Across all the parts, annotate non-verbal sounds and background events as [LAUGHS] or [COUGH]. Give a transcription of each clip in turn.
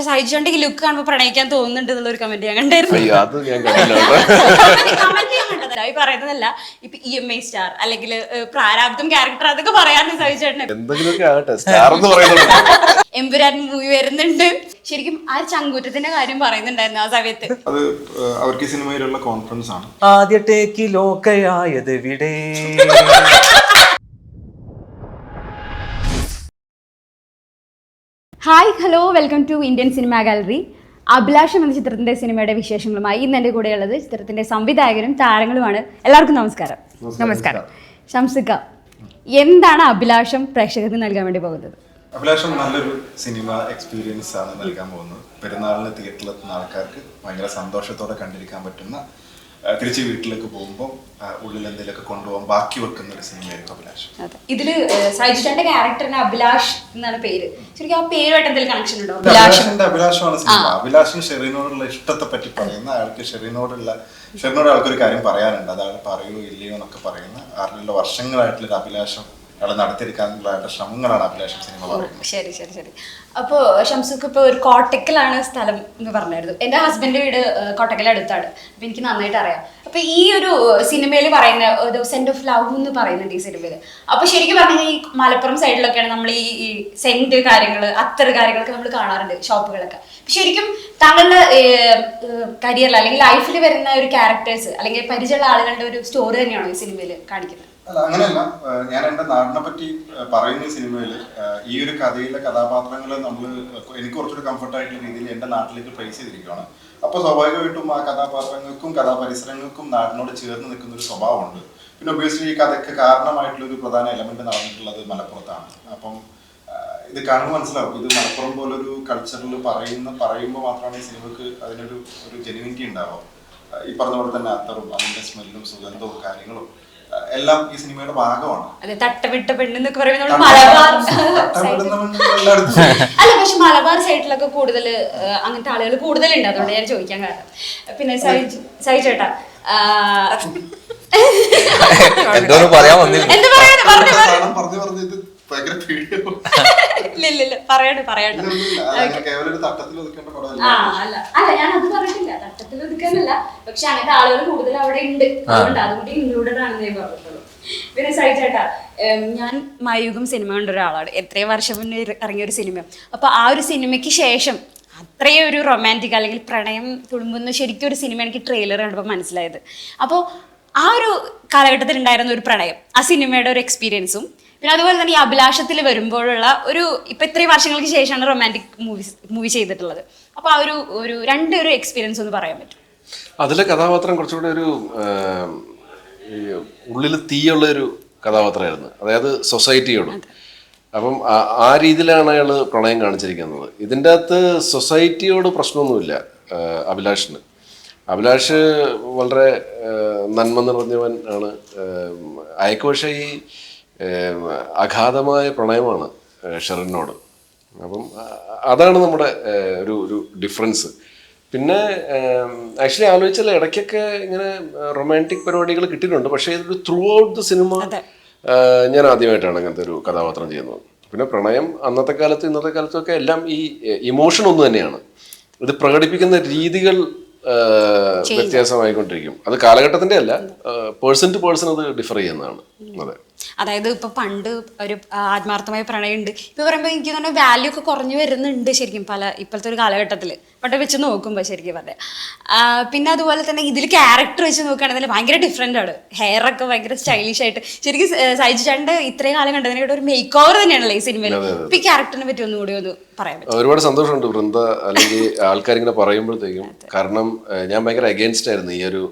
ഇപ്പൊ സഹിച്ചോണ്ട് ഈ ലുക്ക് കാണുമ്പോൾ പ്രണയിക്കാൻ തോന്നുന്നുണ്ട് എന്നുള്ള ഒരു കമന്റ് ഞാൻ കണ്ടായിരുന്നു. അയ്യോ അത് ഞാൻ [LAUGHS] കണ്ടില്ല. കേട്ടോ. കമന്റ് ഞാൻ കണ്ടതല്ല ഈ പറയുന്നതല്ല ഇപ്പൊ ഇ എം ഐ സ്റ്റാർ അല്ലെങ്കിൽ പ്രാരാബ്ദം ക്യാരക്ടർ അതൊക്കെ പറയാറുണ്ട് സഹിച്ചേട്ടനെ. എന്തെങ്കിലുമൊക്കെ ആകട്ടെ സ്റ്റാർ എന്ന് പറയുന്നത്. [LAUGHS] എമ്പുരാൻ മൂവി വരുന്നുണ്ട്. ശരിക്കും ആ ചങ്കൂറ്റത്തിന്റെ കാര്യം പറയുന്നുണ്ടായിരുന്നു ആ സമയത്ത്. അത് അവർക്ക് ഈ സിനിമയിലുള്ള കോൺഫറൻസ് ആണ്. ആദ്യ ടേക്കിലോക്കയായത് വിടെ. [LAUGHS] Hi hello welcome to Indian Cinema Gallery Abhilasham എന്ന ചിത്രത്തിന്റെ സിനിമയുടെ വിശേഷങ്ങളുമായി ഇന്ന് എന്റെ കൂടെയുള്ളത് ചിത്രത്തിന്റെ സംവിധായകനും താരങ്ങളുമാണ്. എല്ലാവർക്കും നമസ്കാരം. നമസ്കാരം. ഷംസിക്ക എന്താണ് അഭിലാഷം പ്രേക്ഷകർക്ക് നൽകാൻ വേണ്ടി പോകുന്നത്? അഭിലാഷം നല്ലൊരു സിനിമ എക്സ്പീരിയൻസ് ആണ് നൽകാൻ പോകുന്നത്. പെരുന്നാളിന് തിയേറ്ററിലെത്തുന്ന ആൾക്കാർക്ക് ഭയങ്കര സന്തോഷത്തോടെ കണ്ടിരിക്കാൻ പറ്റുന്ന തിരിച്ച് വീട്ടിലേക്ക് പോകുമ്പോൾ ഉള്ളിൽ എന്തെങ്കിലുമൊക്കെ കൊണ്ടുപോകാൻ ബാക്കി വെക്കുന്ന ഒരു സിനിമയായിരുന്നു അഭിലാഷ്. ഇതിൽ സൈജുചാന്റെ ക്യാരക്ടറിന് അഭിലാഷ് എന്നാണ് പേര്. ശരിക്കും ആ പേരുമായിട്ട് എന്തെങ്കിലും കണക്ഷൻ ഉണ്ടോ? അഭിലാഷ് അഭിലാഷിന്റെ അഭിലാഷമാണ് സിനിമ. അഭിലാഷിന് ഷെറീനോടുള്ള ഇഷ്ടത്തെ പറ്റി പറയുന്ന അയാൾക്ക് ഷെറീനോടുള്ള ഷെറീനോട് ആൾക്കൊരു കാര്യം പറയാനുണ്ട്. അത് അയാൾ പറയുമോ ഇല്ലയോ എന്നൊക്കെ പറയുന്ന ആരുടെ വർഷങ്ങളായിട്ടുള്ള ഒരു അഭിലാഷം അയാൾ നടത്തിയെടുക്കാനുള്ള ശ്രമങ്ങളാണ് അഭിലാഷം സിനിമ പറയുന്നത്. ശരി ശരി ശരി. അപ്പോ ഷംസുക്ക് ഇപ്പൊ ഒരു കോട്ടക്കലാണ് സ്ഥലം എന്ന് പറഞ്ഞായിരുന്നു. എന്റെ ഹസ്ബൻഡ് വീട് കോട്ടക്കലെ കോട്ടക്കൽ അടുത്താണ്. അപ്പൊ എനിക്ക് നന്നായിട്ട് അറിയാം. അപ്പൊ ഈ ഒരു സിനിമയിൽ പറയുന്ന ഒരു സെന്റ് ഓഫ് ലവ് എന്ന് പറയുന്നുണ്ട് ഈ സിനിമയിൽ. അപ്പൊ ശരിക്കും പറഞ്ഞാൽ ഈ മലപ്പുറം സൈഡിലൊക്കെയാണ് നമ്മൾ ഈ ഈ സെന്റ് കാര്യങ്ങൾ അത്തറ് കാര്യങ്ങളൊക്കെ നമ്മൾ കാണാറുണ്ട് ഷോപ്പുകളൊക്കെ. ശരിക്കും താങ്കളുടെ കരിയറിൽ അല്ലെങ്കിൽ ലൈഫിൽ വരുന്ന ഒരു ക്യാരക്ടേഴ്സ് അല്ലെങ്കിൽ പരിചയമുള്ള ആളുകളുടെ ഒരു സ്റ്റോറി തന്നെയാണോ ഈ സിനിമയിൽ കാണിക്കുന്നത്? അല്ല അങ്ങനെയല്ല. ഞാൻ എന്റെ നാടിനെ പറ്റി പറയുന്ന സിനിമയിൽ ഈ ഒരു കഥയിലെ കഥാപാത്രങ്ങൾ നമ്മൾ എനിക്ക് കുറച്ചുകൂടി കംഫർട്ടായിട്ടുള്ള രീതിയിൽ എന്റെ നാട്ടിലേക്ക് പ്ലേസ് ചെയ്തിരിക്കുകയാണ്. അപ്പോൾ സ്വാഭാവികമായിട്ടും ആ കഥാപാത്രങ്ങൾക്കും കഥാപരിസരങ്ങൾക്കും നാടിനോട് ചേർന്ന് നിൽക്കുന്ന ഒരു സ്വഭാവമുണ്ട്. പിന്നെ ഒബിയസ്ലി ഈ കഥയ്ക്ക് കാരണമായിട്ടുള്ള ഒരു പ്രധാന എലമെന്റ് നടന്നിട്ടുള്ളത് മലപ്പുറത്താണ്. അപ്പം ഇത് കാണുമ്പോൾ മനസ്സിലാവും. ഇത് മലപ്പുറം പോലൊരു കൾച്ചറിൽ പറയുന്ന പറയുമ്പോൾ മാത്രമാണ് ഈ സിനിമക്ക് അതിനൊരു ഒരു ജെനുവിറ്റി ഉണ്ടാവുക. ഈ പറഞ്ഞ പോലെ തന്നെ അത്തറും അതിന്റെ സ്മെല്ലും സുഗന്ധവും കാര്യങ്ങളും. എല്ലാം ഈ സിനിമയുടെ ഭാഗമാണ്. അതെ തട്ടവിട്ട പെണ്ണ് എന്നൊക്കെ പറയുമ്പോൾ നമ്മൾ മലബാർ അല്ല പക്ഷെ മലബാർ സൈഡിലൊക്കെ കൂടുതൽ അങ്ങനത്തെ ആളുകൾ കൂടുതലുണ്ട്. അതുകൊണ്ട് ഞാൻ ചോദിക്കാൻ കാരണം. പിന്നെ സൈജ് ചേട്ടാ ആ, എന്തോന്ന് പറയാൻ വന്നില്ല. എന്താ പറഞ്ഞു പറഞ്ഞു പറഞ്ഞു. ഇത് ഭയങ്കര പേടിയാവും ഇല്ല ഇല്ല ഇല്ല. പറയണ്ട പറയണ്ട ഇതൊന്നുമില്ല. കേവലം ഒരു തട്ടത്തിൽ ഒതുക്കേണ്ട പടമല്ല. ആ അല്ല അല്ല ഞാൻ അത് പറഞ്ഞിട്ടില്ല. തട്ടത്തിൽ ഒതുക്കാനല്ല പക്ഷെ അങ്ങനത്തെ ആളുകൾ കൂടുതൽ അവിടെ ഉണ്ട്. അതുകൊണ്ട് അതുകൊണ്ട് ഇൻക്ലൂഡഡ് ആണെന്ന് ഞാൻ പറഞ്ഞിട്ടുള്ളൂ. പിന്നെ സഹിച്ചേട്ടാ ചേട്ടാ ഞാൻ മയുഗം സിനിമ കണ്ട ഒരാളാണ്. എത്രയും വർഷം മുന്നേ ഇറങ്ങിയ ഒരു സിനിമ. അപ്പൊ ആ ഒരു സിനിമയ്ക്ക് ശേഷം അത്രയും ഒരു റൊമാന്റിക് അല്ലെങ്കിൽ പ്രണയം തുളുമ്പുന്ന ശരിക്കും ഒരു സിനിമ എനിക്ക് ട്രെയിലർ കണ്ടപ്പോൾ മനസ്സിലായത്. അപ്പോൾ ആ ഒരു കാലഘട്ടത്തിൽ ഉണ്ടായിരുന്ന ഒരു പ്രണയം ആ സിനിമയുടെ ഒരു എക്സ്പീരിയൻസും പിന്നെ അതുപോലെ തന്നെ ഈ അഭിലാഷത്തിൽ വരുമ്പോഴുള്ള ഒരു ഇപ്പൊ ഇത്രയും വർഷങ്ങൾക്ക് ശേഷമാണ് റൊമാന്റിക് മൂവീസ് മൂവി ചെയ്തിട്ടുള്ളത്. അപ്പോൾ ആ ഒരു ഒരു രണ്ട് ഒരു എക്സ്പീരിയൻസ് ഒന്ന് പറയാൻ പറ്റും. അതിലെ കഥാപാത്രം കുറച്ചുകൂടെ ഒരു ഉള്ളിൽ തീയുള്ള ഒരു കഥാപാത്രമായിരുന്നു. അതായത് സൊസൈറ്റിയോട്. അപ്പം ആ- രീതിയിലാണ് അയാൾ പ്രണയം കാണിച്ചിരിക്കുന്നത്. ഇതിന്റെ അകത്ത് സൊസൈറ്റിയോട് പ്രശ്നമൊന്നുമില്ല അഭിലാഷിന്. അഭിലാഷ് വളരെ നന്മ നിറഞ്ഞവൻ ആണ്. അയക്ക് പക്ഷേ ഈ അഗാധമായ പ്രണയമാണ് ഷെറിനോട് അപ്പം അതാണ് നമ്മുടെ ഒരു ഒരു ഡിഫറൻസ് പിന്നെ ആക്ച്വലി ആലോചിച്ചാൽ ഇടയ്ക്കൊക്കെ ഇങ്ങനെ റൊമാന്റിക് പരിപാടികൾ കിട്ടിയിട്ടുണ്ട്. പക്ഷേ ഇതൊരു ത്രൂ ഔട്ട് ദ സിനിമ ഞാൻ ആദ്യമായിട്ടാണ് അങ്ങനത്തെ ഒരു കഥാപാത്രം ചെയ്യുന്നത്. പിന്നെ പ്രണയം അന്നത്തെ കാലത്ത് ഇന്നത്തെ കാലത്തും ഒക്കെ എല്ലാം ഈ ഇമോഷൻ ഒന്ന് തന്നെയാണ്. ഇത് പ്രകടിപ്പിക്കുന്ന രീതികൾ വ്യത്യാസമായിക്കൊണ്ടിരിക്കും. അത് കാലഘട്ടത്തിന്റെ അല്ല പേഴ്സൺ ടു പേഴ്സൺ അത് ഡിഫർ ചെയ്യുന്നതാണ്. അതെ. അതായത് ഇപ്പൊ പണ്ട് ഒരു ആത്മാർത്ഥമായ പ്രണയം ഉണ്ട് ഇപ്പൊ പറയുമ്പോൾ എനിക്ക് തന്നെ വാല്യൂ ഒക്കെ കുറഞ്ഞു വരുന്നുണ്ട് ശരിക്കും പല ഇപ്പോഴത്തെ ഒരു കാലഘട്ടത്തിൽ പണ്ട് വെച്ച് നോക്കുമ്പോൾ ശരിക്കും പറഞ്ഞാൽ പിന്നെ അതുപോലെ തന്നെ ഇതിൽ ക്യാരക്ടർ വെച്ച് നോക്കുകയാണെങ്കിൽ ഭയങ്കര ഡിഫറെന്റ് ആണ്. ഹെയർ ഒക്കെ ഭയങ്കര സ്റ്റൈലിഷ് ആയിട്ട്. ശരിക്കും സൈജ് ചാണ്ട് ഇത്രയും കാലം കണ്ടതിനായിട്ട് ഒരു മേക്ക് ഓവർ തന്നെയാണല്ലോ ഈ സിനിമയിൽ ഇപ്പൊ ഈ ക്യാരക്ടറിനെ പറ്റി ഒന്നുകൂടി ഒന്ന് പറയാൻ ഒരുപാട് സന്തോഷമുണ്ട് വൃന്ദ അല്ലെങ്കിൽ ആൾക്കാർ ഇങ്ങനെ പറയുമ്പോഴത്തേക്കും കാരണം ഞാൻ ഭയങ്കര അഗേൻസ്റ്റ് ആയിരുന്നു ഈ ഒരു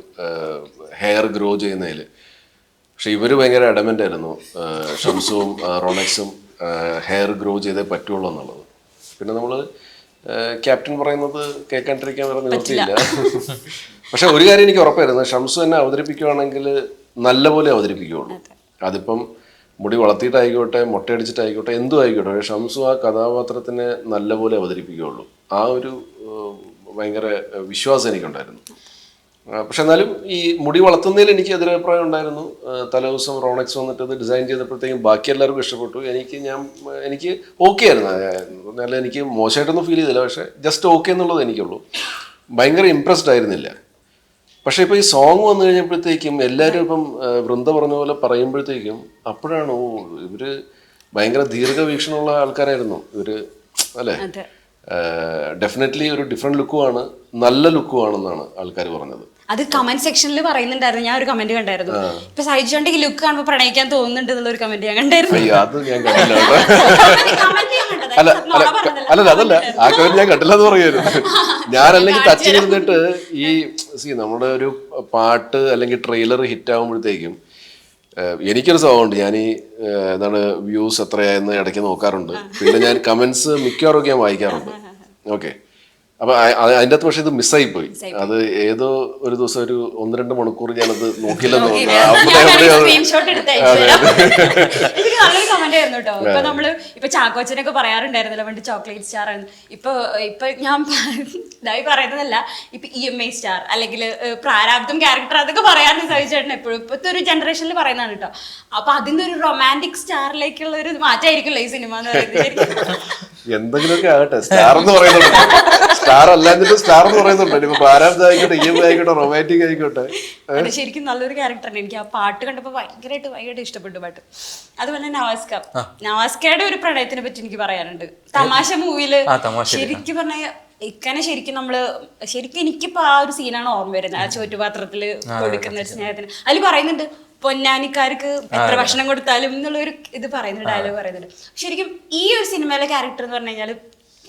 ഹെയർ ഗ്രോ ചെയ്യുന്നതിൽ പക്ഷെ ഇവർ ഭയങ്കര അഡമന്റ് ആയിരുന്നു. ഷംസും റോണക്സും ഹെയർ ഗ്രോ ചെയ്തേ പറ്റുള്ളൂ എന്നുള്ളത്. പിന്നെ നമ്മൾ ക്യാപ്റ്റൻ പറയുന്നത് കേൾക്കാണ്ടിരിക്കാൻ വേറെ നിവൃത്തിയില്ല. പക്ഷെ ഒരു കാര്യം എനിക്ക് ഉറപ്പായിരുന്നു. ഷംസു എന്നെ അവതരിപ്പിക്കുകയാണെങ്കിൽ നല്ലപോലെ അവതരിപ്പിക്കുകയുള്ളൂ അതിപ്പം മുടി വളർത്തിയിട്ടായിക്കോട്ടെ മുട്ടയടിച്ചിട്ടായിക്കോട്ടെ എന്തും ആയിക്കോട്ടെ പക്ഷെ ഷംസു ആ കഥാപാത്രത്തിനെ നല്ലപോലെ അവതരിപ്പിക്കുകയുള്ളൂ ആ ഒരു ഭയങ്കര വിശ്വാസം എനിക്കുണ്ടായിരുന്നു. പക്ഷെ എന്നാലും ഈ മുടി വളർത്തുന്നതിൽ എനിക്ക് എതിരഭിപ്രായം ഉണ്ടായിരുന്നു. തലേദിവസം റോണക്സ് വന്നിട്ട് അത് ഡിസൈൻ ചെയ്തപ്പോഴത്തേക്കും ബാക്കി എല്ലാവർക്കും ഇഷ്ടപ്പെട്ടു. എനിക്ക് ഞാൻ എനിക്ക് ഓക്കെ ആയിരുന്നു. നല്ല എനിക്ക് മോശമായിട്ടൊന്നും ഫീൽ ചെയ്തില്ല. പക്ഷെ ജസ്റ്റ് ഓക്കെ എന്നുള്ളത് എനിക്കുള്ളൂ. ഭയങ്കര ഇമ്പ്രസ്ഡ് ആയിരുന്നില്ല. പക്ഷേ ഇപ്പോൾ ഈ സോങ് വന്നു കഴിഞ്ഞപ്പോഴത്തേക്കും എല്ലാവരും ഇപ്പം വൃന്ദ പറഞ്ഞ പോലെ പറയുമ്പോഴത്തേക്കും അപ്പോഴാണ് ഓ ഇവർ ഭയങ്കര ദീർഘവീക്ഷണമുള്ള ആൾക്കാരായിരുന്നു. ഇവർ അല്ലേ? ഡെഫിനറ്റ്ലി ഒരു ഡിഫറെന്റ് ലുക്കുമാണ് നല്ല ലുക്കുമാണെന്നാണ് ആൾക്കാർ പറഞ്ഞത്. അത് കമന്റ് സെക്ഷനിൽ പറയുന്നുണ്ടായിരുന്നു. ഞാൻ ഒരു കമന്റ് കണ്ടായിരുന്നു. ഇപ്പൊ സൈജോന്റെ ഈ ലുക്ക് കാണുമ്പോൾ പ്രണയിക്കാൻ തോന്നുന്നുണ്ട് എന്നുള്ള ഒരു കമന്റ് ഞാൻ കണ്ടായിരുന്നു. അയ്യോ അത് ഞാൻ കണ്ടില്ല. [LAUGHS] അല്ല അല്ല അതല്ല. ആ കമന്റ് ഞാൻ കണ്ടില്ല എന്ന് പറയുമായിരുന്നു ടച്ച് ചെയ്തിട്ട് ഈ സി നമ്മുടെ ഒരു പാട്ട് അല്ലെങ്കിൽ ട്രെയിലർ ഹിറ്റ് ആകുമ്പോഴത്തേക്കും എനിക്കൊരു സ്വഭാവമുണ്ട്. ഞാൻ ഈ എന്താണ് വ്യൂസ് എത്രയായെന്ന് ഇടയ്ക്ക് നോക്കാറുണ്ട്. പിന്നെ ഞാൻ കമന്റ്സ് മിക്കവാറും ഒക്കെ ഞാൻ വായിക്കാറുണ്ട്. [LAUGHS] ഓക്കെ അപ്പൊ അതിന്റെ അകത്ത് പക്ഷെ ഇത് മിസ്സായി പോയി അത് ഏതോ ഒരു ദിവസം ഒരു ഒന്ന് രണ്ട് മണിക്കൂർ ഞാനത് [LAUGHS] നോക്കില്ലെന്ന് [LAUGHS] നല്ലൊരു കമന്റ് ആയിരുന്നു കേട്ടോ ഇപ്പൊ നമ്മൾ ഇപ്പൊ ചാക്കോച്ചനൊക്കെ പറയാറുണ്ടായിരുന്നല്ലോ പണ്ട് ചോക്ലേറ്റ് സ്റ്റാർ എന്ന്. ഇപ്പൊ ഇപ്പൊ ഞാൻ ഇതായി പറയുന്നതല്ല ഇപ്പൊ ഇ എം ഐ സ്റ്റാർ അല്ലെങ്കിൽ പ്രാരാബ്ദം ക്യാരക്ടർ അതൊക്കെ പറയാറുണ്ട് സഹിച്ചേട്ടൻ എപ്പോഴും. ഇപ്പോഴത്തെ ഒരു ജനറേഷനിൽ പറയുന്നതാണ് കേട്ടോ അപ്പൊ അതിന്റെ ഒരു റൊമാന്റിക് സ്റ്റാറിലേക്കുള്ള ഒരു മാറ്റമായിരിക്കുമല്ലോ ഈ സിനിമ എന്ന് പറയുന്നത്. എന്തെങ്കിലുമൊക്കെ ആകട്ടെ. സ്റ്റാർ എന്ന് പറയുന്നുണ്ട്. സ്റ്റാർ അല്ലാഞ്ഞിട്ട് സ്റ്റാർ എന്ന് പറയുന്നുണ്ട്. ഇനിയിപ്പോ പ്രാരാബ്ദം ആയിക്കോട്ടെ ഇ ആയിക്കോട്ടെ റൊമാന്റിക് ആയിക്കോട്ടെ അത് ശരിക്കും നല്ലൊരു ക്യാരക്ടറാണ് എനിക്ക് ആ പാട്ട് കണ്ടപ്പോൾ ഭയങ്കരമായിട്ട് ഭയങ്കരമായിട്ട് ഇഷ്ടപ്പെട്ടു പാട്ട്. അതുപോലെ നവാസ്ക നവാസ്കയുടെ ഒരു പ്രണയത്തിനെ പറ്റി എനിക്ക് പറയാനുണ്ട്. തമാശ മൂവിയിൽ. ശരിക്കും പറഞ്ഞ ഇക്കനെ ശരിക്കും നമ്മൾ ശരിക്കും എനിക്കിപ്പോ ആ ഒരു സീനാണ് ഓർമ്മ വരുന്നത്. ആ ചോറ്റുപാത്രത്തിൽ കൊടുക്കുന്ന ഒരു സ്നേഹത്തിന്. അതിൽ പറയുന്നുണ്ട് പൊന്നാനിക്കാർക്ക് എത്ര ഭക്ഷണം കൊടുത്താലും എന്നുള്ള ഒരു ഇത് പറയുന്നുണ്ട് ഡയലോഗ് പറയുന്നുണ്ട്. ശരിക്കും ഈ ഒരു സിനിമയിലെ ക്യാരക്ടർ എന്ന് പറഞ്ഞു കഴിഞ്ഞാൽ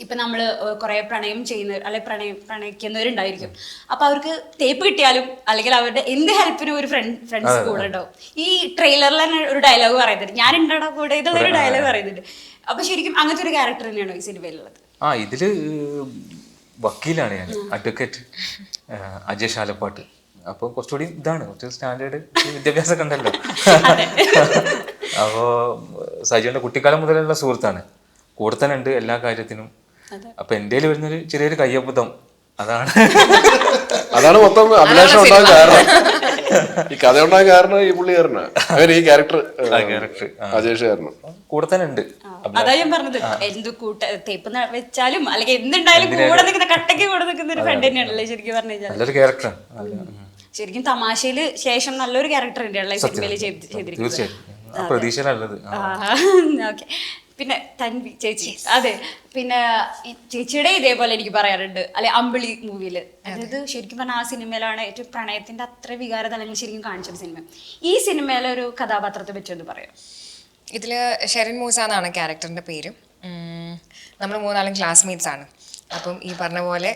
ഇപ്പൊ നമ്മൾ കുറെ പ്രണയം ചെയ്യുന്ന അല്ലെ പ്രണയം പ്രണയിക്കുന്നവരുണ്ടായിരിക്കും. അപ്പൊ അവർക്ക് തേപ്പ് കിട്ടിയാലും അല്ലെങ്കിൽ അവരുടെ എന്ത് ഹെൽപ്പിനും ഒരു ഫ്രണ്ട് ഫ്രണ്ട്സ് കൂടെ ഉണ്ടാവും. ഈ ട്രെയിലറിൽ തന്നെ ഒരു ഡയലോഗ് പറയുന്നുണ്ട്. ഞാൻ ഉണ്ടാടാ കൂടെ ഇതുള്ള ഒരു ഡയലോഗ് പറയുന്നുണ്ട്. അപ്പൊ ശരിക്കും അങ്ങനത്തെ ഒരു ക്യാരക്ടർ തന്നെയാണോ ഈ സിനിമയിലുള്ളത് ആ ഇതിൽ വക്കീലാണ് ഞാൻ അഡ്വക്കേറ്റ് അജയ് ശാലപ്പാട്ട്. അപ്പൊ കുറച്ചുകൂടി ഇതാണ് കുറച്ച് സ്റ്റാൻഡേർഡ് വിദ്യാഭ്യാസമൊക്കെ ഉണ്ടല്ലോ. അപ്പോ സജിയുടെ കുട്ടിക്കാലം മുതലുള്ള സുഹൃത്താണ്. കൂടെ തന്നെ ഉണ്ട് എല്ലാ കാര്യത്തിനും. അപ്പൊ എന്റെ വരുന്നൊരു ചെറിയൊരു കയ്യബദ്ധം അതാണ്. അതാണ് മൊത്തം അഭിലാഷം ഉണ്ടാകാൻ കാരണം. ഈ കഥ ഉണ്ടാകാൻ കാരണം ഈ പുള്ളിക്കാരനാ അവൻ ഈ ക്യാരക്ടർ ക്യാരക്ടർ അജേഷ് കാരണം കൂടെ തന്നെ ഉണ്ട്. അതാ ഞാൻ പറഞ്ഞത്. എന്ത് കൂട്ട തേപ്പ് വെച്ചാലും അല്ലെങ്കിൽ എന്തുണ്ടായാലും കൂടെ നിൽക്കുന്ന കട്ടയ്ക്ക് കൂടെ നിൽക്കുന്ന ഒരു ഫ്രണ്ട് തന്നെയാണല്ലേ ശരിക്കും പറഞ്ഞു കഴിഞ്ഞാൽ നല്ലൊരു ക്യാരക്ടറാണ് ശരിക്കും തമാശയിൽ ശേഷം നല്ലൊരു ക്യാരക്ടർ തന്നെയാണല്ലേ സിനിമയിൽ ചെയ്തിരിക്കുന്നത്? ഓക്കെ. പിന്നെ തൻവി ചേച്ചി. അതെ. പിന്നെ ഈ ചേച്ചിയുടെ ഇതേപോലെ എനിക്ക് പറയാറുണ്ട്. അല്ലെ അമ്പിളി മൂവിയിൽ. അതായത് ശരിക്കും പറഞ്ഞാൽ ആ സിനിമയിലാണ് ഏറ്റവും പ്രണയത്തിന്റെ അത്ര വികാര തലങ്ങൾ ശരിക്കും കാണിച്ചൊരു സിനിമ. ഈ സിനിമയിലെ ഒരു കഥാപാത്രത്തെ പറ്റി ഒന്ന് പറയാം. ഇതിൽ ഷെറിൻ മൂസ എന്നാണ് ക്യാരക്ടറിന്റെ പേര്. നമ്മൾ മൂന്നാളും ക്ലാസ്മേറ്റ്സ് ആണ്. അപ്പം ഈ പറഞ്ഞ പോലെ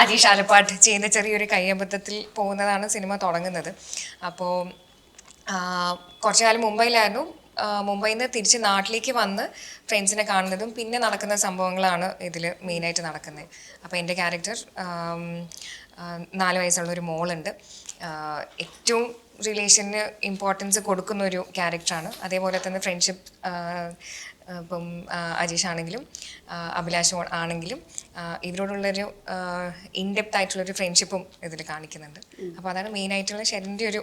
അരീഷ് അജീഷ് ആലപ്പാട്ട് ചെയ്യുന്ന ചെറിയൊരു കയ്യബദ്ധത്തിൽ പോകുന്നതാണ് സിനിമ തുടങ്ങുന്നത്. അപ്പോൾ കുറച്ചു കാലം മുംബൈയിലായിരുന്നു. മുംബൈയിൽ നിന്ന് തിരിച്ച് നാട്ടിലേക്ക് വന്ന് ഫ്രണ്ട്സിനെ കാണുന്നതും പിന്നെ നടക്കുന്ന സംഭവങ്ങളാണ് ഇതിൽ മെയിനായിട്ട് നടക്കുന്നത് അപ്പോൾ എന്റെ ക്യാരക്ടർ നാല് വയസ്സുള്ള ഒരു മോളുണ്ട്. ഏറ്റവും റിലേഷന് ഇമ്പോർട്ടൻസ് കൊടുക്കുന്ന ഒരു ക്യാരക്ടറാണ്. അതേപോലെ തന്നെ ഫ്രണ്ട്ഷിപ്പ് ഇപ്പം അജീഷ് ആണെങ്കിലും അഭിലാഷ് ആണെങ്കിലും ഇവരോടുള്ളൊരു ഇൻഡെപ്ത് ആയിട്ടുള്ളൊരു ഫ്രണ്ട്ഷിപ്പും ഇതിൽ കാണിക്കുന്നുണ്ട്. അപ്പോൾ അതാണ് മെയിൻ ആയിട്ടുള്ള ഷെറിന്റെ ഒരു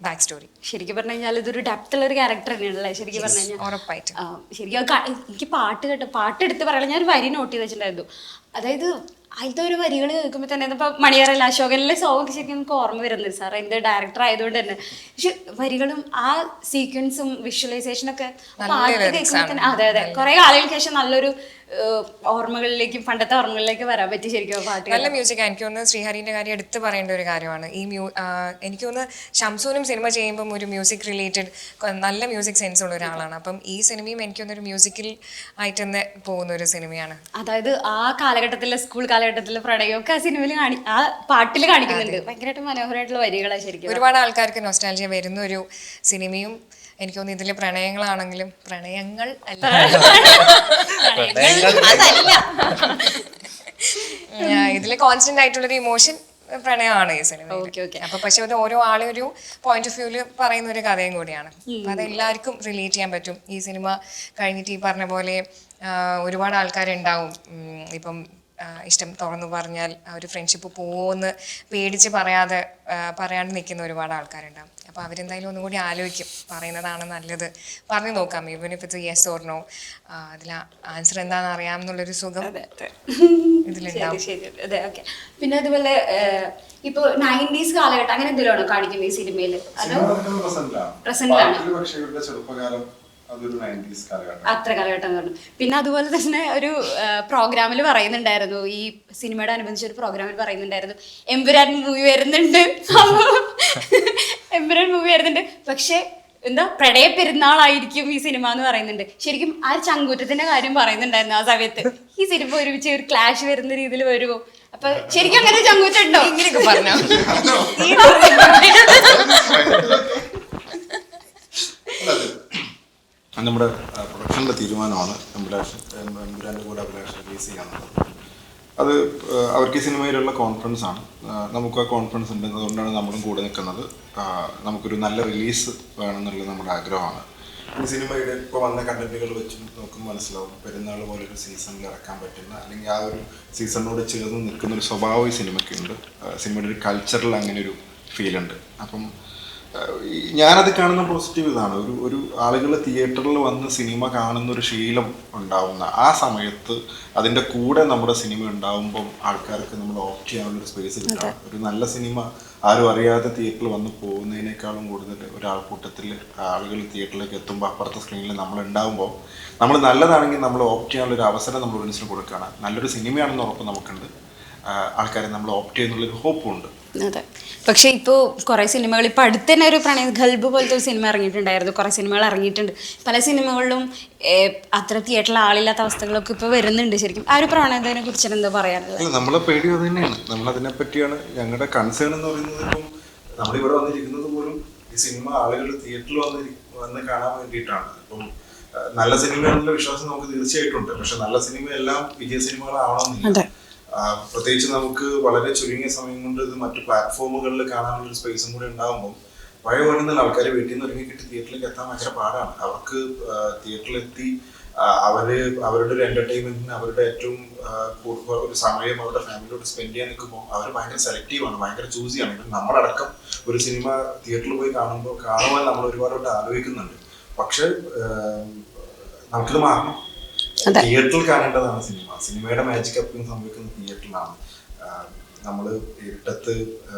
ബാക്ക് സ്റ്റോറി ശരിക്കും പറഞ്ഞു കഴിഞ്ഞാൽ ഇതൊരു ഡെപ്തുള്ള ഒരു ക്യാരക്ടർ തന്നെയാണല്ലേ ശരിക്കും പറഞ്ഞു കഴിഞ്ഞാൽ. ഉറപ്പായിട്ട്. ശരിക്കും എനിക്ക് പാട്ട് കേട്ടോ പാട്ട് എടുത്ത് പറയാൻ ഞാൻ ഒരു വരി നോട്ട് ചെയ്ത് വെച്ചിട്ടുണ്ടായിരുന്നു. അതായത് അതിലത്തെ ഒരു വരികൾ കേൾക്കുമ്പോൾ തന്നെ ഇപ്പൊ മണിയറല്ല അശോകനിലെ സോങ് ശരിക്കും നമുക്ക് ഓർമ്മ വരുന്നത് സാർ എന്റെ ഡയറക്ടർ ആയതുകൊണ്ട് തന്നെ. പക്ഷെ വരികളും ആ സീക്വൻസും വിഷ്വലൈസേഷനൊക്കെ പാട്ട് കേൾക്കുമ്പോൾ തന്നെ. അതെ അതെ. കുറെ കാലങ്ങൾക്ക് ശേഷം നല്ലൊരു ഓർമ്മകളിലേക്കും പണ്ടത്തെ ഓർമ്മകളിലേക്ക് വരാൻ പറ്റി ശരിക്കും പാട്ട് നല്ല മ്യൂസിക് എനിക്ക് തോന്നുന്നു ശ്രീഹരിന്റെ കാര്യം എടുത്തു പറയേണ്ട ഒരു കാര്യമാണ്. ഈ മ്യൂ എനിക്ക് തോന്നുന്നു ഷംസൂനും സിനിമ ചെയ്യുമ്പം ഒരു മ്യൂസിക് റിലേറ്റഡ് നല്ല മ്യൂസിക് സെൻസ് ഉള്ള ഒരാളാണ്. അപ്പം ഈ സിനിമയും എനിക്ക് തോന്നുന്നു ഒരു മ്യൂസിക്കൽ ആയിട്ട് തന്നെ പോകുന്ന ഒരു സിനിമയാണ് അതായത് ആ കാലഘട്ടത്തിലെ സ്കൂൾ കാലഘട്ടത്തിലെ പ്രണയമൊക്കെ ആ സിനിമയിൽ കാണി ആ പാട്ടിൽ കാണിക്കുന്നുണ്ട്. ഭയങ്കരമായിട്ട് മനോഹരമായിട്ടുള്ള വരികളാണ് ശരിക്കും. ഒരുപാട് ആൾക്കാർക്ക് നൊസ്റ്റാൾജിയ വരുന്ന ഒരു സിനിമയും എനിക്ക് തോന്നുന്നു ഇതിലെ പ്രണയങ്ങളാണെങ്കിലും പ്രണയങ്ങൾ അല്ല. അതല്ല. ഇതിൽ കോൺസ്റ്റന്റ് ആയിട്ടുള്ളൊരു ഇമോഷൻ പ്രണയമാണ് ഈ സിനിമ. അപ്പൊ പക്ഷെ അത് ഓരോ ആളെ ഒരു പോയിന്റ് ഓഫ് വ്യൂൽ പറയുന്ന ഒരു കഥയും കൂടിയാണ്. അപ്പൊ അത് എല്ലാവർക്കും റിലേറ്റ് ചെയ്യാൻ പറ്റും. ഈ സിനിമ കഴിഞ്ഞിട്ട് ഈ പറഞ്ഞ പോലെ ഒരുപാട് ആൾക്കാരുണ്ടാവും. ഇപ്പം ഇഷ്ടം തുറന്നു പറഞ്ഞാൽ ആ ഒരു ഫ്രണ്ട്ഷിപ്പ് പോകുമെന്ന് പേടിച്ച് പറയാതെ പറയാണ്ട് നിൽക്കുന്ന ഒരുപാട് ആൾക്കാരുണ്ടാവും അപ്പോൾ അവരെന്തായാലും ഒന്നും കൂടി ആലോചിക്കും പറയുന്നതാണ് നല്ലത്. പറഞ്ഞു നോക്കാം ഈവൻ ഇപ്പം it's yes or no no അതിൽ ആൻസർ എന്താണെന്ന് അറിയാം അറിയാമെന്നുള്ളൊരു സുഖം ഇതിലുണ്ടാവും. പിന്നെ അതുപോലെ ഇപ്പൊ നയന്റീസ് കാലഘട്ടം അങ്ങനെ എന്തെങ്കിലും കാണിക്കുന്നത് ഈ സിനിമയിൽ അതൊരു കാലഘട്ടം. അത്ര കാലഘട്ടം എന്ന് പറഞ്ഞു. പിന്നെ അതുപോലെ തന്നെ ഒരു പ്രോഗ്രാമിൽ പറയുന്നുണ്ടായിരുന്നു. ഈ സിനിമയുടെ അനുബന്ധിച്ച് ഒരു പ്രോഗ്രാമിൽ പറയുന്നുണ്ടായിരുന്നു. എംപുരാൻ മൂവി വരുന്നുണ്ട്. എംപുരാൻ മൂവി വരുന്നുണ്ട്. പക്ഷെ എന്താ പ്രണയ പെരുന്നാളായിരിക്കും ഈ സിനിമ എന്ന് പറയുന്നുണ്ട്. ശരിക്കും ആ ചങ്കൂറ്റത്തിന്റെ കാര്യം പറയുന്നുണ്ടായിരുന്നു ആ സമയത്ത്. ഈ സിനിമ ഒരുമിച്ച് ഒരു ക്ലാഷ് വരുന്ന രീതിയിൽ വരുമോ അപ്പൊ ശരിക്കും അങ്ങനെ ചങ്കൂറ്റുണ്ടോ ഇങ്ങനെയൊക്കെ പറഞ്ഞോ. നമ്മുടെ പ്രൊഡക്ഷന്റെ തീരുമാനമാണ്. എമ്പുരാന്റെ കൂടെ അഭിലാഷ് റിലീസ് ചെയ്യാന്നുള്ളത് അത് അവർക്ക് സിനിമയിലുള്ള കോൺഫിഡൻസ് ആണ്. നമുക്ക് ആ കോൺഫിഡൻസ് ഉണ്ട്. അതുകൊണ്ടാണ് നമ്മളും കൂടെ നിൽക്കുന്നത്. നമുക്കൊരു നല്ല റിലീസ് വേണമെന്നുള്ള നമ്മുടെ ആഗ്രഹമാണ്. ഈ സിനിമയുടെ ഇപ്പോൾ വന്ന കണ്ടന്റുകൾ വെച്ച് നോക്കുമ്പോൾ മനസ്സിലാവും. പെരുന്നാൾ പോലൊരു സീസണിൽ ഇറക്കാൻ പറ്റുന്ന അല്ലെങ്കിൽ ആ ഒരു സീസണിനോട് ചേർന്ന് നിൽക്കുന്ന ഒരു സ്വഭാവം ഈ സിനിമയ്ക്കുണ്ട്. സിനിമയുടെ ഒരു കൾച്ചറിൽ അങ്ങനെ ഒരു ഫീലുണ്ട് അപ്പം ഞാനത് കാണുന്ന പോസിറ്റീവ് ഇതാണ്. ഒരു ഒരു ആളുകൾ തിയേറ്ററിൽ വന്ന് സിനിമ കാണുന്ന ഒരു ശീലം ഉണ്ടാവുന്ന ആ സമയത്ത് അതിന്റെ കൂടെ നമ്മുടെ സിനിമ ഉണ്ടാവുമ്പം ആൾക്കാർക്ക് നമ്മൾ ഓപ്റ്റ് ചെയ്യാനുള്ളൊരു സ്പേസ് കിട്ടണം. ഒരു നല്ല സിനിമ ആരും അറിയാതെ തിയേറ്ററിൽ വന്ന് പോകുന്നതിനേക്കാളും കൂടുതൽ ഒരാൾക്കൂട്ടത്തിൽ ആളുകൾ തിയേറ്ററിലേക്ക് എത്തുമ്പോൾ അപ്പുറത്തെ സ്ക്രീനിൽ നമ്മൾ ഉണ്ടാവുമ്പോൾ നമ്മൾ നല്ലതാണെങ്കിൽ നമ്മൾ ഓഫ് ചെയ്യാനുള്ള ഒരു അവസരം നമ്മൾ ഓഡിയൻസിന് കൊടുക്കുകയാണ്. നല്ലൊരു സിനിമയാണെന്ന് ഉറപ്പ് നമുക്കുണ്ട്. ആൾക്കാരെ നമ്മൾ ഓപ്റ്റ് ചെയ്യുന്നുള്ളൊരു ഹോപ്പുണ്ട്. അതെ. പക്ഷേ ഇപ്പോൾ കുറേ സിനിമകൾ ഇപ്പോൾ അടുത്ത് തന്നെ ഒരു പ്രണയ ഗൾബ് പോലത്തെ ഒരു സിനിമ ഇറങ്ങിയിട്ടുണ്ടായിരുന്നു. കുറേ സിനിമകൾ ഇറങ്ങിയിട്ടുണ്ട്. പല സിനിമകളിലും അത്ര തിയേറ്ററിൽ ആളില്ലാത്ത അവസ്ഥകളൊക്കെ ഇപ്പോൾ വരുന്നുണ്ട് ശരിക്കും. ആ ഒരു പ്രണയത്തിനെ കുറിച്ച് എന്താ പറയാനുള്ളത്? നമ്മൾ നമ്മളെ പേടി അത് തന്നെയാണ്. നമ്മൾ അതിനെ പറ്റിയാണ് ഞങ്ങളുടെ കൺസേൺ എന്ന് പറയുന്നത് ഇപ്പം നമ്മളിവിടെ വന്നിരിക്കുന്നത് പോലും ഈ സിനിമ ആളുകൾ തിയേറ്ററിൽ വന്ന് വന്ന് കാണാൻ വേണ്ടിയിട്ടാണ്. ഇപ്പം നല്ല സിനിമയാണെന്നുള്ള വിശ്വാസം നമുക്ക് തീർച്ചയായിട്ടും ഉണ്ട്. പക്ഷെ നല്ല സിനിമയെല്ലാം വിജയ സിനിമകളാവണമെന്നില്ല. പ്രത്യേകിച്ച് നമുക്ക് വളരെ ചുരുങ്ങിയ സമയം കൊണ്ട് ഇത് മറ്റു പ്ലാറ്റ്ഫോമുകളിൽ കാണാനുള്ള ഒരു സ്പേസും കൂടി ഉണ്ടാകുമ്പോൾ പഴയ പോലെ നല്ല ആൾക്കാർ വീട്ടിൽ നിന്ന് ഒരുങ്ങി കിട്ടി തിയേറ്ററിലേക്ക് എത്താൻ ഭയങ്കര പാടാണ്. അവർക്ക് തിയേറ്ററിലെത്തി അവർ അവരുടെ ഒരു എന്റർടൈൻമെന്റിന് അവരുടെ ഏറ്റവും ഒരു സമയം അവരുടെ ഫാമിലിയോട് സ്പെൻഡ് ചെയ്യാൻ നിൽക്കുമ്പോൾ അവർ ഭയങ്കര സെലക്റ്റീവ് ആണ് ഭയങ്കര ചൂസി ആണ്. ഇപ്പം നമ്മളടക്കം ഒരു സിനിമ തിയേറ്ററിൽ പോയി കാണുമ്പോൾ കാണുവാൻ നമ്മൾ ഒരുപാട് ആലോചിക്കുന്നുണ്ട്. പക്ഷെ നമുക്കിത് മാറണം. തിയേറ്ററിൽ കാണേണ്ടതാണ് സിനിമ. സിനിമയുടെ മാജിക് എപ്പോഴും സംഭവിക്കുന്നത് തിയേറ്ററിലാണ്. നമ്മൾ ഇരുട്ടത്ത്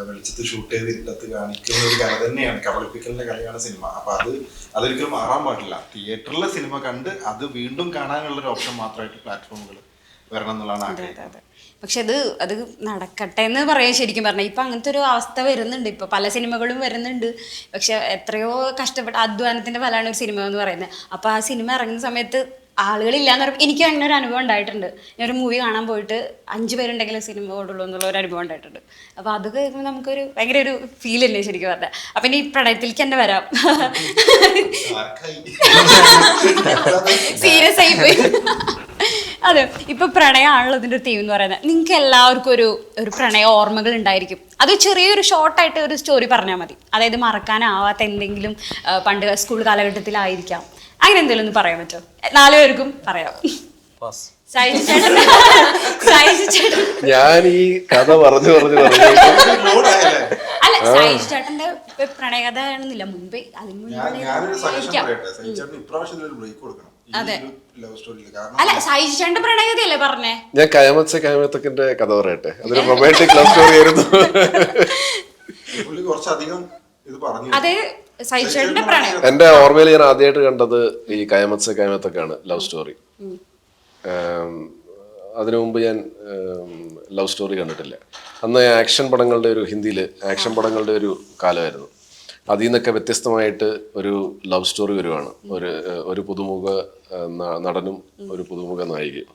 വെളിച്ചത്ത് ഷൂട്ട് ചെയ്ത് ഇരുട്ടത്ത് കാണിക്കുന്ന ഒരു കല തന്നെയാണ്. കബളിപ്പിക്കലിന്റെ കലയാണ് സിനിമ. അപ്പൊ അത് അതൊരിക്കലും മാറാൻ പാടില്ല. തിയേറ്ററിലെ സിനിമ കണ്ട് അത് വീണ്ടും കാണാനുള്ള ഒരു ഓപ്ഷൻ മാത്രമായിട്ട് പ്ലാറ്റ്ഫോമുകൾ വരണം എന്നുള്ളതാണ് ആഗ്രഹം. പക്ഷെ അത് അത് നടക്കട്ടെ എന്ന് പറയാൻ ശരിക്കും പറഞ്ഞാൽ ഇപ്പം അങ്ങനത്തെ ഒരു അവസ്ഥ വരുന്നുണ്ട്. ഇപ്പം പല സിനിമകളും വരുന്നുണ്ട്. പക്ഷെ എത്രയോ കഷ്ടപ്പെട്ട അധ്വാനത്തിന്റെ ഫലമാണ് ഒരു സിനിമ എന്ന് പറയുന്നത്. അപ്പോൾ ആ സിനിമ ഇറങ്ങുന്ന സമയത്ത് ആളുകളില്ലാന്ന് പറയുമ്പോൾ എനിക്ക് അങ്ങനെ ഒരു അനുഭവം ഉണ്ടായിട്ടുണ്ട്. ഞാൻ ഒരു മൂവി കാണാൻ പോയിട്ട് അഞ്ച് പേരുണ്ടെങ്കിലും സിനിമ ഓടുള്ളൂ എന്നുള്ള ഒരു അനുഭവം ഉണ്ടായിട്ടുണ്ട്. അപ്പോൾ അത് കേൾക്കുമ്പോൾ നമുക്കൊരു ഭയങ്കര ഒരു ഫീൽ അല്ലേ ശരിക്കും പറഞ്ഞാൽ അപ്പം ഇനി പ്രണയത്തിലേക്ക് തന്നെ വരാം. സീരിയസ് ആയി പോയി. അതെ ഇപ്പൊ പ്രണയമാണല്ലോ ഇതിന്റെ തീം എന്ന് പറയുന്നത്. നിങ്ങൾക്ക് എല്ലാവർക്കും ഒരു ഒരു പ്രണയ ഓർമ്മകൾ ഉണ്ടായിരിക്കും. അത് ചെറിയൊരു ഷോർട്ടായിട്ട് ഒരു സ്റ്റോറി പറഞ്ഞാൽ മതി. അതായത് മറക്കാനാവാത്ത എന്തെങ്കിലും പണ്ട് സ്കൂൾ കാലഘട്ടത്തിലായിരിക്കാം. അങ്ങനെ എന്തെങ്കിലും ഒന്ന് പറയാൻ പറ്റുമോ? നാലു പേർക്കും പറയാം. സൈജു ചേട്ടൻ. സൈജു ചേട്ടൻ. ഞാൻ ഈ കഥ പറഞ്ഞു പറഞ്ഞു പറഞ്ഞു [LAUGHS] അല്ല സൈജു ചേട്ടന്റെ പ്രണയകഥ ആണെന്നില്ല മുമ്പേ അതിന് അല്ല സൈജു ചേട്ടന്റെ പ്രണയകഥയല്ലേ പറഞ്ഞേ? ഞാൻ കയമത്സ കയമത്തക്കിന്റെ കഥ പറയട്ടെ? അതൊരു റൊമാന്റിക് ലവ് സ്റ്റോറി ആയിരുന്നു. [LAUGHS] അതെ ഇത് പറഞ്ഞു അത്. പ്രണയം. എന്റെ ഓർമ്മയിൽ ഞാൻ ആദ്യമായിട്ട് കണ്ടത് ഈ കയമത്സ കയമത്തൊക്കെയാണ് ലവ് സ്റ്റോറി. അതിനു മുമ്പ് ഞാൻ ലവ് സ്റ്റോറി കണ്ടിട്ടില്ല. അന്ന് ആക്ഷൻ പടങ്ങളുടെ ഒരു ഹിന്ദിയിൽ ആക്ഷൻ പടങ്ങളുടെ ഒരു കാലമായിരുന്നു. അതിൽ നിന്നൊക്കെ വ്യത്യസ്തമായിട്ട് ഒരു ലവ് സ്റ്റോറി വരുവാണ്. ഒരു ഒരു പുതുമുഖ നടനും ഒരു പുതുമുഖ നായികയും.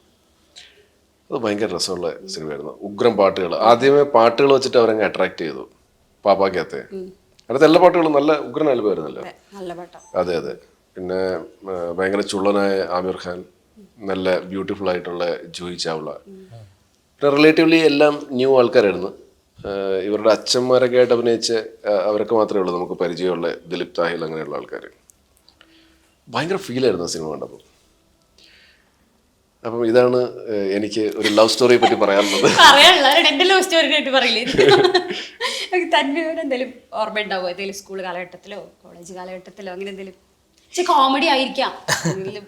അത് ഭയങ്കര രസമുള്ള സിനിമയായിരുന്നു. ഉഗ്രം പാട്ടുകൾ ആദ്യമേ പാട്ടുകൾ വെച്ചിട്ട് അവരങ്ങ് അട്രാക്ട് ചെയ്തു. പാപ്പാക്കകത്തെ. അടുത്ത എല്ലാ പാട്ടുകളും നല്ല ഉഗ്രൻ ആൽബമായിരുന്നല്ലോ അതെ, അതെ അതെ. പിന്നെ ഭയങ്കര ചുള്ളനായ ആമിർ ഖാൻ നല്ല ബ്യൂട്ടിഫുൾ ആയിട്ടുള്ള ജൂഹി ചാവ്ള. പിന്നെ റിലേറ്റീവ്ലി എല്ലാം ന്യൂ ആൾക്കാരായിരുന്നു. ഇവരുടെ അച്ഛന്മാരൊക്കെ ആയിട്ട് അഭിനയിച്ച് അവരൊക്കെ മാത്രമേ ഉള്ളൂ നമുക്ക് പരിചയമുള്ള ദിലീപ് താഹിൽ അങ്ങനെയുള്ള ആൾക്കാർ ഭയങ്കര ഫീലായിരുന്നു ആ സിനിമ കണ്ടപ്പോൾ അപ്പം ഇതാണ് എനിക്ക് ഒരു ലവ് സ്റ്റോറിയെ പറ്റി പറയാനുള്ളത്. പറയാനുള്ള ലവ് പറ്റി പറയില്ലേ? [LAUGHS] [LAUGHS] തന്നെ എന്തെങ്കിലും ഓർമ്മ ഉണ്ടാവും ഏതെങ്കിലും സ്കൂൾ കാലഘട്ടത്തിലോ കോളേജ് കാലഘട്ടത്തിലോ അങ്ങനെ എന്തെങ്കിലും? പക്ഷെ കോമഡി ആയിരിക്കാം. എന്തെങ്കിലും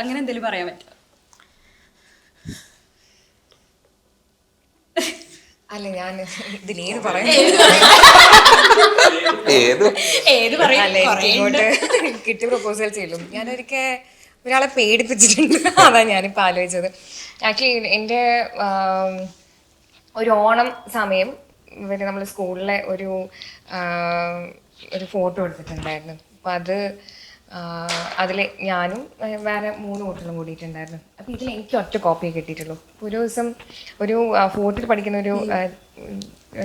അങ്ങനെ എന്തെങ്കിലും പറയാൻ പറ്റുമോ? അല്ല ഞാൻ ഇതിലേത് പറയാം. ഏത്? ഏത്? പറയും? അല്ല എനിക്ക് ഇങ്ങോട്ട് കിട്ടിയ പ്രപ്പോസൽ ചെയ്യും ഞാനൊരിക്കൽ ഒരാളെ പേടിപ്പിച്ചിട്ടുണ്ട്. അതാ ഞാനിപ്പോൾ ആലോചിച്ചത്. ആക്ച്വലി എന്റെ ഒരു ഓണം സമയം ഇവർ നമ്മൾ സ്കൂളിലെ ഒരു ഒരു ഫോട്ടോ എടുത്തിട്ടുണ്ടായിരുന്നു. അപ്പോൾ അത് അതിൽ ഞാനും വേറെ മൂന്ന് കുട്ടികളും കൂടിയിട്ടുണ്ടായിരുന്നു. അപ്പോൾ ഇതിൽ എനിക്ക് ഒറ്റ കോപ്പി കിട്ടിയിട്ടുള്ളൂ. ഒരു ദിവസം ഒരു ഫോർട്ടിൽ പഠിക്കുന്ന ഒരു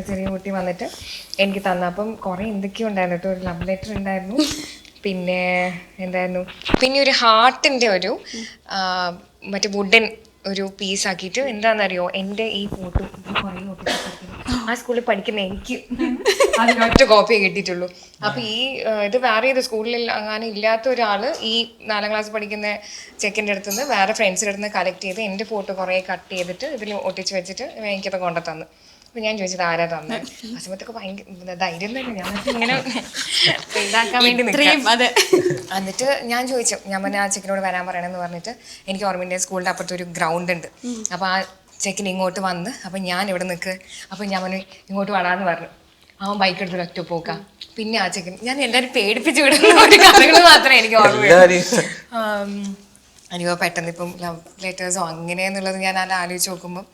ചെറിയ കുട്ടി വന്നിട്ട് എനിക്ക് തന്ന. അപ്പം കുറേ എന്തൊക്കെയോ ഉണ്ടായിരുന്നു കേട്ടോ. ഒരു ലവ് ലെറ്റർ ഉണ്ടായിരുന്നു. പിന്നെ എന്തായിരുന്നു? പിന്നെ ഒരു ഹാർട്ടിന്റെ ഒരു മറ്റേ വുഡൻ ഒരു പീസ് ആക്കിയിട്ട് എന്താണെന്നറിയോ എന്റെ ഈ ഫോട്ടോ കുറേ ഒട്ടിച്ച് ആ സ്കൂളിൽ പഠിക്കുന്ന എനിക്ക് അതിനൊറ്റ കോപ്പി കിട്ടിയിട്ടുള്ളൂ. അപ്പൊ ഈ ഇത് വേറെ ഏത് സ്കൂളിൽ അങ്ങനെ ഇല്ലാത്ത ഒരാൾ ഈ നാലാം ക്ലാസ് പഠിക്കുന്ന ചെക്കിന്റെ അടുത്ത് നിന്ന് വേറെ ഫ്രണ്ട്സിന്റെ അടുത്ത് നിന്ന് കളക്ട് ചെയ്ത് എന്റെ ഫോട്ടോ കുറേ കട്ട് ചെയ്തിട്ട് ഇതിൽ ഒട്ടിച്ച് വെച്ചിട്ട് എനിക്കത് കൊണ്ടു തന്നു. അപ്പൊ ഞാൻ ചോദിച്ചത് ആരാ തന്നെ? ആ സമയത്തൊക്കെ ഭയങ്കര ധൈര്യം തന്നെ. ഞാൻ ഇങ്ങനെ ഇതാക്കാൻ വേണ്ടി നിൽക്കാം ഇത്രയും അതെ. എന്നിട്ട് ഞാൻ ചോദിച്ചു ഞാൻ പറഞ്ഞ ആ ചെക്കിനോട് വരാൻ പറയണമെന്ന് പറഞ്ഞിട്ട് എനിക്ക് ഓർമ്മയുണ്ട് സ്കൂളിന്റെ അപ്പുറത്തൊരു ഗ്രൗണ്ട് ഉണ്ട്. അപ്പൊ ആ ചെക്കൻ ഇങ്ങോട്ട് വന്ന് അപ്പം ഞാൻ ഇവിടെ നിൽക്ക് അപ്പം ഞാൻ അവന് ഇങ്ങോട്ട് വരാന്ന് പറഞ്ഞു. അവൻ ബൈക്ക് എടുത്ത് ഒറ്റ പോക്കാം. പിന്നെ ആ ചെക്കൻ ഞാൻ എല്ലാവരും പേടിപ്പിച്ച് വിടുന്ന ഒരു മാത്രമേ എനിക്ക് ഓർമ്മയുള്ളൂ. അനിയോ പെട്ടെന്ന് ഇപ്പം ലവ് ലെറ്റേഴ്സോ അങ്ങനെയെന്നുള്ളത് ഞാൻ അത് ആലോചിച്ച് നോക്കുമ്പോൾ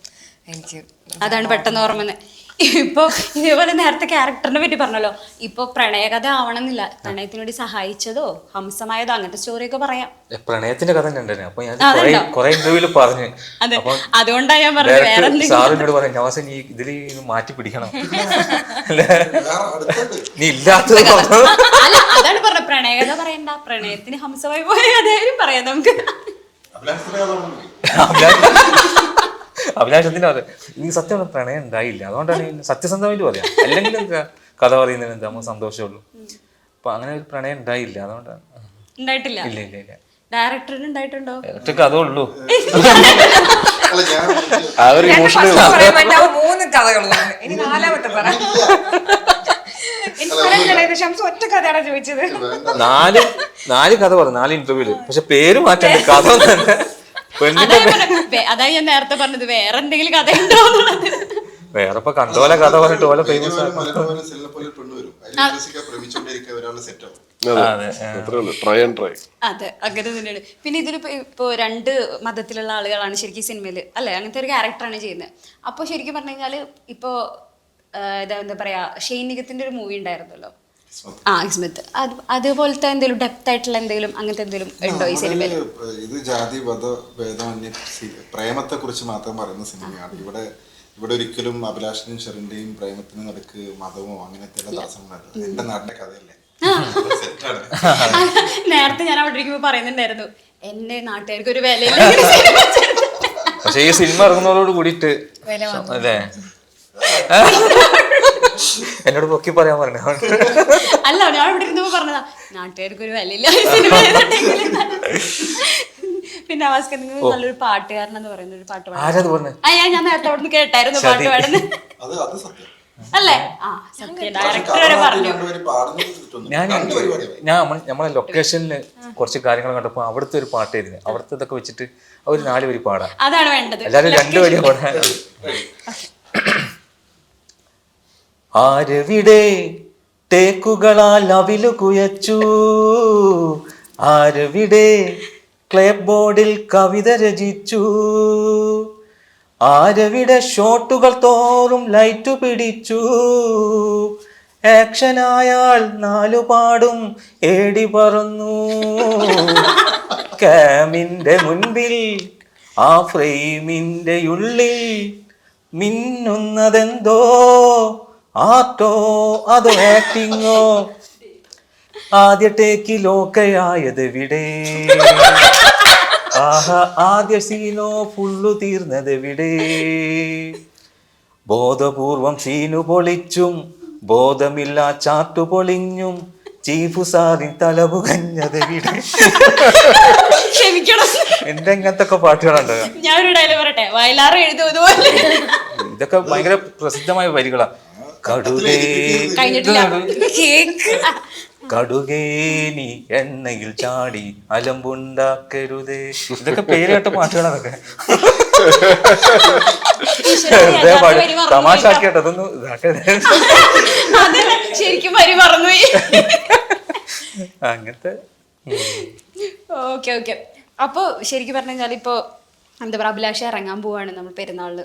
എനിക്ക് അതാണ് പെട്ടെന്ന് ഓർമ്മ ഇപ്പൊ ഇതേപോലെ നേരത്തെ ക്യാരക്ടറിനെ പറ്റി പറഞ്ഞല്ലോ. ഇപ്പൊ പ്രണയകഥ ആവണമെന്നില്ല. പ്രണയത്തിന് വേണ്ടി സഹായിച്ചതോ ഹംസമായതോ അങ്ങനത്തെ സ്റ്റോറിയൊക്കെ പറയാം. പ്രണയത്തിന്റെ കഥ ഉണ്ടായിരുന്നു അപ്പൊ ഞാൻ? കുറെ ഇന്റർവ്യൂൽ പറഞ്ഞു. അതുകൊണ്ടാ ഞാൻ പറഞ്ഞത് എന്നോട് പറഞ്ഞു നവാസൻ നീ ഇതിൽ മാറ്റി പിടിക്കണം. [LAUGHS] നീ ഇല്ലാത്തത് അല്ല അതാണ് പറഞ്ഞത്. പ്രണയകഥ പറയണ്ട. പ്രണയത്തിന് ഹംസമായി പോയ കഥയായാലും പറയാം നമുക്ക്. അഭിലാഷത്തിന്റെ അത് പറഞ്ഞു സത്യമുള്ള അതെ? ഈ സത്യം പ്രണയം ഉണ്ടായില്ല. അതുകൊണ്ടാണ് ഈ സത്യസന്ധമായിട്ട് പറയാം. അല്ലെങ്കിൽ എന്താ കഥ പറയുന്നതിന് എന്താ നമുക്ക് സന്തോഷമുള്ളൂ അപ്പൊ അങ്ങനെ ഒരു പ്രണയം ഉണ്ടായില്ല. അതുകൊണ്ടാണ്. ഉണ്ടായിട്ടില്ല. ഇല്ല ഇല്ല ഇല്ല. ഡയറക്ടറിന് ഉണ്ടായിട്ടുണ്ടോ? ഒറ്റ കഥ ഉള്ളൂ. അല്ല ഞാൻ ആ ഒരു ഇമോഷണൽ മൂന്ന് കഥകളാണ് ഇനി നാലാമത്തെ പറ. നാല് നാല് കഥ പറഞ്ഞു. നാല് ഇന്റർവ്യൂൽ പക്ഷെ പേര് മാറ്റാണ്ട്. കഥ തന്നെ. അതാ ഞാൻ പറഞ്ഞത്. അതാ ഞാൻ നേരത്തെ പറഞ്ഞത് വേറെ എന്തെങ്കിലും കഥ ഉണ്ടോ വേറെ ഇപ്പൊ കണ്ടോലെ കഥ പറഞ്ഞിട്ട് ഓല ഫേമസ് ഒരു മലയാളം സെല്ലിനെ പോലെ ഒരു പെണ്ണ് വരും. അതിൽ വിശ്വസിക്കാൻ പ്രേമിച്ചുകൊണ്ടിരിക്കുക ഒരാൾ സെറ്റ് ആവും. അതെ അത്രേ ഉള്ളൂ. Try and try. അതെ അങ്ങനെ തന്നെയാണ്. പിന്നെ ഇതിൽ ഇപ്പോ രണ്ട് മതത്തിലുള്ള ആളുകളാണ് ശരിക്കും സിനിമയിൽ അല്ലെ? അങ്ങനത്തെ ഒരു ക്യാരക്ടറാണ് ചെയ്യുന്നത്. അപ്പോൾ ശരിക്കും പറഞ്ഞു കഴിഞ്ഞാൽ ഇപ്പോൾ എന്താ പറയാ ഷെയ്ൻ നിഗത്തിന്റെ ഒരു മൂവി ഉണ്ടായിരുന്നല്ലോ. ആ സ്മിത്ത് അത് അതുപോലത്തെ എന്തെങ്കിലും ഡെപ്ത് ആയിട്ടുള്ള എന്തെങ്കിലും അങ്ങനത്തെ എന്തെങ്കിലും ഉണ്ടോ ഈ സിനിമയിൽ? ഇത് ജാതി മത ഭേദമന്യ പ്രേമത്തെ കുറിച്ച് മാത്രം പറയുന്ന സിനിമയാണ്. ഇവിടെ ഇവിടെ ഒരിക്കലും അഭിലാഷിനും ഷെറിന്റെയും പ്രേമത്തിന് നടുക്ക് മതമോ അങ്ങനത്തെ എല്ലാ തടസ്സങ്ങളല്ല എന്റെ നാടിന്റെ കഥയല്ലേ? [LAUGHS] നേരത്തെ ഞാൻ അവിടെ ഇരിക്കുമ്പോൾ പറയുന്നുണ്ടായിരുന്നു എന്നെ നാട്ടുകാർക്ക് ഒരു വിലയില്ല. പക്ഷെ ഈ സിനിമ ഇറങ്ങുന്നതോട് കൂടിയിട്ട് അല്ലേ? [LAUGHS] എന്നോട് പൊക്കി പറയാൻ പറഞ്ഞു. അല്ല ഞാൻ ഇവിടെ ഇരുന്നപ്പോ പറഞ്ഞതാ നാട്ടുകാർക്ക് ഒരു വിലയില്ല പിന്നെ അവസ്ഥ നല്ലൊരു പാട്ടുകാരൻ എന്ന് പറയുന്ന ഒരു പാട്ട് പാടും. ആ ഞാൻ ഞാൻ നേരത്തെ അവിടെ നിന്ന് കേട്ടായിരുന്നു പാട്ട് പാടുന്നത്. അത് അത് സത്യം. അല്ലേ? ആ സത്യം. ഡയറക്ടർ വരെ പറഞ്ഞു. ഞാൻ ഞാൻ നമ്മളെ ലൊക്കേഷനിൽ കുറച്ച് കാര്യങ്ങൾ കണ്ടപ്പോൾ അവിടുത്തെ ഒരു പാട്ട് എഴുതി അവിടുത്തെ ഇതൊക്കെ വെച്ചിട്ട് അവർ നാല് വരി പാടാം. അതാണ് വേണ്ടത്. എല്ലാരും രണ്ടു വരി പാടാൻ. ആരവിടെ തേക്കുകളാൽ അവിലു കുയച്ചു? ആരവിടെ ക്ലേബ് ബോർഡിൽ കവിത രചിച്ചു? ആരവിടെ ഷോട്ടുകൾ തോറും ലൈറ്റ് പിടിച്ചു? ആക്ഷനായാൽ നാലു പാടും ഏടി പറന്നു. ക്യാമിന്റെ മുൻപിൽ ആ ഫ്രെയിമിന്റെ ഉള്ളിൽ മിന്നുന്നതെന്തോ? ആർട്ടോ അതോ ആക്ടിങ്ങോ ആദ്യ ടേക്കിലൊക്കെയായത് വിടെ ആഹ ആദ്യ സീനോ ഫുള്ളു തീർന്നത് വിടെ ബോധപൂർവം സീനു പൊളിച്ചും ബോധമില്ല ചാട്ടു പൊളിഞ്ഞും ചീഫു സാറിൻ തലമുകഞ്ഞത് വീട് ക്ഷമിക്കണം. എന്റെ ഇങ്ങനത്തെ ഒക്കെ പാട്ടുകളുണ്ട്? ഞാൻ ഒരു ഡയലോഗ് പറയട്ടെ? വയലാറ് എഴുതും ഇതുപോലെ. ഇതൊക്കെ ഭയങ്കര പ്രസിദ്ധമായ വരികളാ. കടുകേ കഴിഞ്ഞിട്ടില്ല. കേക്ക് കടുകേനി എണ്ണയിൽ ചാടി അലമ്പുണ്ടാക്കരുതേ. ഇതൊക്കെ പേര് കേട്ട പാട്ടുകളതൊക്കെ വെറുതെ പാടി. തമാശ ആക്കിയിട്ട് അതൊന്നും ഇതാക്കരുത്. ശരിക്കും വരി മറന്നുപോയി. അങ്ങനത്തെ ഓക്കെ ഓക്കെ. അപ്പോൾ ശരിക്കും പറഞ്ഞു കഴിഞ്ഞാൽ ഇപ്പോൾ എന്താ പറയുക അഭിലാഷ ഇറങ്ങാൻ പോവാണ് നമ്മൾ പെരുന്നാളിൽ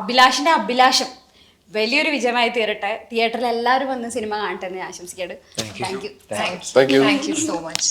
അഭിലാഷിന്റെ അഭിലാഷം വലിയൊരു വിജയമായി തീരട്ടെ. തിയേറ്ററിൽ എല്ലാവരും വന്ന് സിനിമ കാണട്ടെ എന്ന് ഞാൻ ആശംസിക്കാണ് thank thank you thank you thank you so much